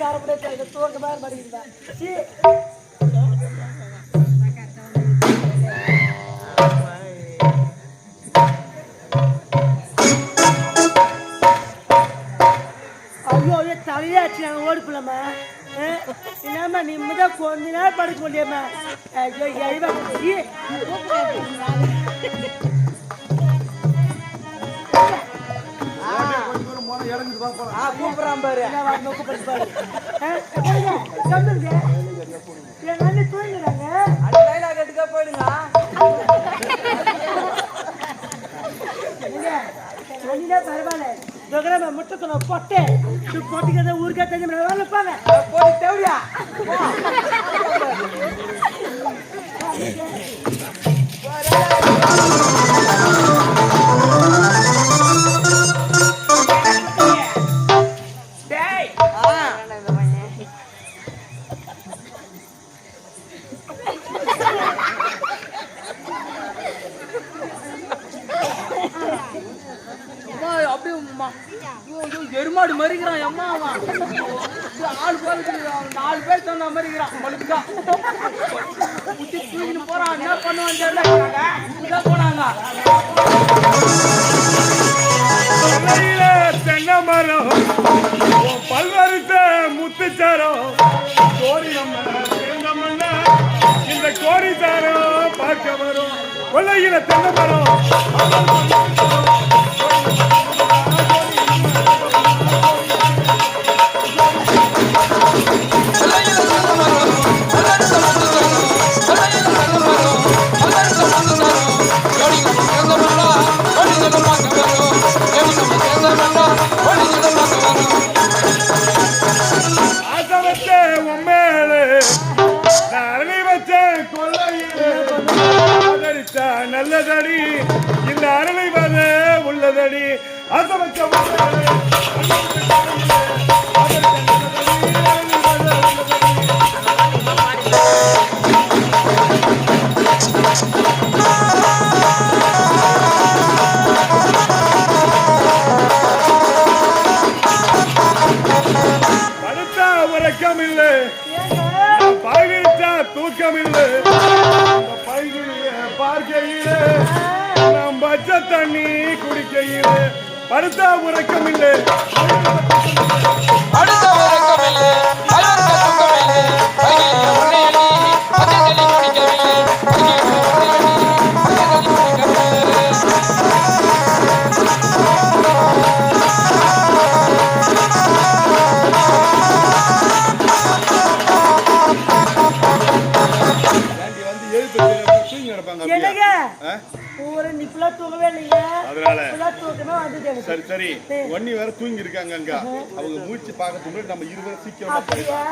கரப்படே தெரியல தூக்க மாதிரி படிக்கிறேன் சீ. ஐயோ ஐயோ தலையாச்சு நாங்கள் ஓடிப்பலாமா என்னம்மா நிம்மதியாக கொஞ்ச நேரம் படுக்க முடியாமா. ஐயோ எழுவா கூப்பிடுறான் பாரு என் அண்ணன் தூங்குறாங்க அந்த டைலாக் எடுக்க போயிடுங்க அண்ணினா பரவாயில்ல ஜொகரமா முட்டுக்கணும் பொட்டை பொட்டுக்கிறத ஊருக்கே தெரிஞ்சு வேலை அம்மா அப்படியே அம்மா. ஐயோ, எருமாடு மறிக்கிறான் அம்மா அவன். நாலு ஆள் நாலு பேர் சொன்ன மறிக்கிறான். மழுக்கா குத்தி தூக்கிட்டு போறான். என்ன பண்ணுவான் தெரியல. இங்க போனாங்க. கொல்லையில தென்னை மரம் பல்வருத்த முத்துச்சாரம் கோரி நம்ம இந்த கோரிச்சாரம் பார்க்க வரும். கொல்லையில தென்னை மரம் ஆசை வச்ச நல்லதடி. இந்த அரணை வர உள்ளதடி. படுத்தா உறக்கம் இல்லை பழகிட்டா பார்க்கையிலே நாம் பச்சை தண்ணி குடிக்கையிலே படுத்தா உறக்கம் என்னங்க? ஒரு நிப்புலா தூங்கவே இல்லைங்க. அதனால. தூக்கமே வந்தது. சரி சரி. ஒன்னி வேற தூங்கி இருக்காங்க அங்க அவங்க மூச்சு பார்க்க முன்னாடி நம்ம இருவரும் சீக்கிரம் அப்படியா.